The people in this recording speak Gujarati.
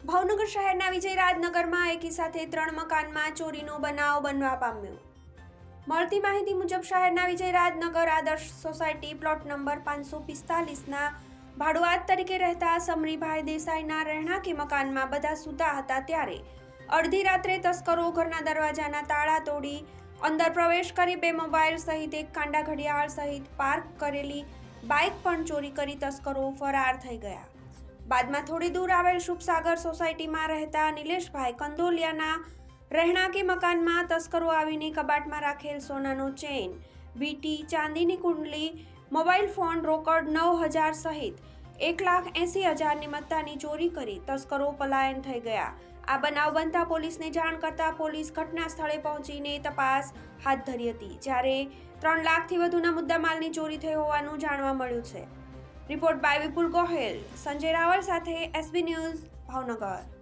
ભાવનગર શહેરના વિજયરાજનગરમાં એકી સાથે ત્રણ મકાનમાં ચોરીનો બનાવ બનવા પામ્યો. મળતી માહિતી મુજબ શહેરના વિજયરાજનગર આદર્શ સોસાયટી પ્લોટ નંબર પાંચસો પિસ્તાલીસના ભાડુઆત તરીકે રહેતા સમરીભાઈ દેસાઈના રહેણાંકી મકાનમાં બધા સૂતા હતા ત્યારે અડધી રાત્રે તસ્કરો ઘરના દરવાજાના તાળા તોડી અંદર પ્રવેશ કરી બે મોબાઈલ સહિત એક કાંડા ઘડિયાળ સહિત પાર્ક કરેલી બાઇક પણ ચોરી કરી તસ્કરો ફરાર થઈ ગયા. બાદમાં થોડી દૂર આવેલ શુભસાગર સોસાયટીમાં રહેતા નિલેશભાઈ કંદોલિયાના રહેણાંકી મકાનમાં તસ્કરો આવીને કબાટમાં રાખેલ સોનાનો ચેન વીટી, ચાંદીની કુંડલી, મોબાઈલ ફોન, રોકડ નવ હજાર સહિત એક લાખ એંસી હજારની મત્તાની ચોરી કરી તસ્કરો પલાયન થઈ ગયા. આ બનાવ બનતા પોલીસને જાણ કરતા પોલીસ ઘટના સ્થળે પહોંચીને તપાસ હાથ ધરી હતી, જ્યારે ત્રણ લાખથી વધુના મુદ્દામાલની ચોરી થઈ હોવાનું જાણવા મળ્યું છે. Report by Vipul Gohil. Sanjay Raval સાથે એસબી ન્યૂઝ ભાવનગર.